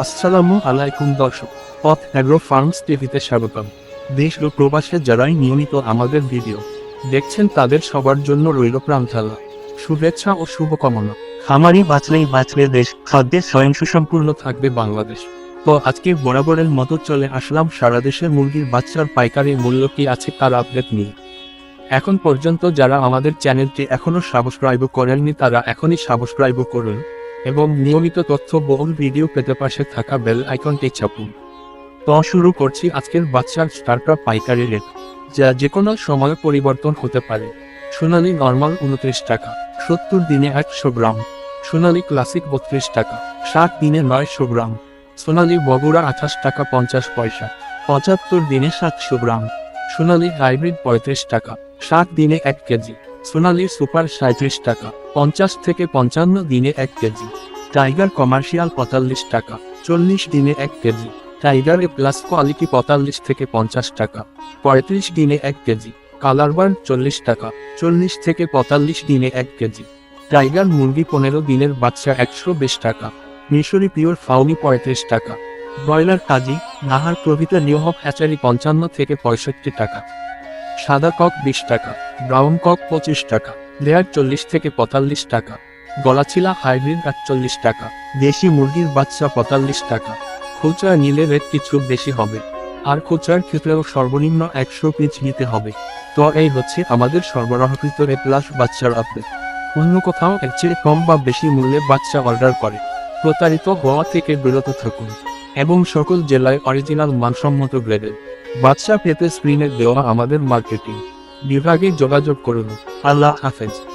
আসসালামু আলাইকুম দর্শক, পথ অ্যাগ্রো ফার্মস টিভিতে স্বাগতম। দেশ ও প্রবাসে যারাই নিয়মিত আমাদের ভিডিও দেখছেন তাদের সবার জন্য রইল প্রাণথালা শুভেচ্ছা ও শুভকামনা। খামারি বাঁচলেই বাঁচবে দেশ, খাদ্যে স্বয়ং সুসম্পূর্ণ থাকবে বাংলাদেশ। তো আজকে বরাবরের মতো চলে আসলাম সারা দেশের মুরগির বাচ্চার পাইকারি মূল্য কি আছে তার আপডেট নিয়ে। এখন পর্যন্ত যারা আমাদের চ্যানেলটি এখনও সাবস্ক্রাইব করেননি তারা এখনই সাবস্ক্রাইব করুন। এবং নিয়মিত তথ্য বহুল ভিডিও পেতে পাশে থাকা বেল আইকনটি চাপুন। তো শুরু করছি আজকের বাচ্চার স্টার্টার পাইকারি রেট যা যে কোনো সময় পরিবর্তন হতে পারে। সোনালি নর্মাল উনত্রিশ টাকা, সত্তর দিনে একশো গ্রাম। সোনালি ক্লাসিক বত্রিশ টাকা, ষাট দিনে নয়শো গ্রাম। সোনালি বগুড়া আঠাশ টাকা পঞ্চাশ পয়সা, পঁচাত্তর দিনে সাতশো গ্রাম। সোনালি হাইব্রিড পঁয়ত্রিশ টাকা, ষাট দিনে এক কেজি। সোনালি সুপার সাঁত্রিশ টাকা, পঞ্চাশ থেকে পঞ্চান্ন দিনে এক কেজি। টাইগার কমার্শিয়াল পঁয়তাল্লিশ টাকা, চল্লিশ দিনে এক KG. Tiger A plus quality পঁয়তাল্লিশ থেকে পঞ্চাশ টাকা, পঁয়ত্রিশ দিনে এক কেজি। কালারবার্ন চল্লিশ টাকা, চল্লিশ থেকে পঁয়তাল্লিশ দিনে এক কেজি। টাইগার মুরগি পনেরো দিনের বাচ্চা একশো বিশ টাকা, মিশরি পিওর ফাউনি পঁয়ত্রিশ টাকা। ব্রয়লার কাজী, নাহার প্রভৃত নিয়ম হ্যাচারি পঞ্চান্ন থেকে পঁয়ষট্টি টাকা। সাদা কক বিশ টাকা, ব্রাউন কক পঁচিশ টাকা, লেয়ার চল্লিশ থেকে পঁয়তাল্লিশ টাকা গলাছিলা হাইব্রিড আটচল্লিশ টাকা, দেশি মুরগির বাচ্চা পঁয়তাল্লিশ টাকা খুচরা নিলে রেট কিছু বেশি হবে, আর খুচরার ক্ষেত্রেও সর্বনিম্ন একশো পিস নিতে হবে। তো এই হচ্ছে আমাদের সরবরাহকৃত প্লাস বাচ্চার আপডেট। অন্য কোথাও এর চেয়ে কম বা বেশি মূল্যে বাচ্চা অর্ডার করে। প্রতারিত হওয়া থেকে বিরত থাকুন। এবং সকল জেলায় অরিজিনাল মানসম্মত গ্রেডের বাচ্চা পেতে স্ক্রিনে দেওয়া আমাদের মার্কেটিং বিভাগে যোগাযোগ করুন। আল্লাহ হাফেজ।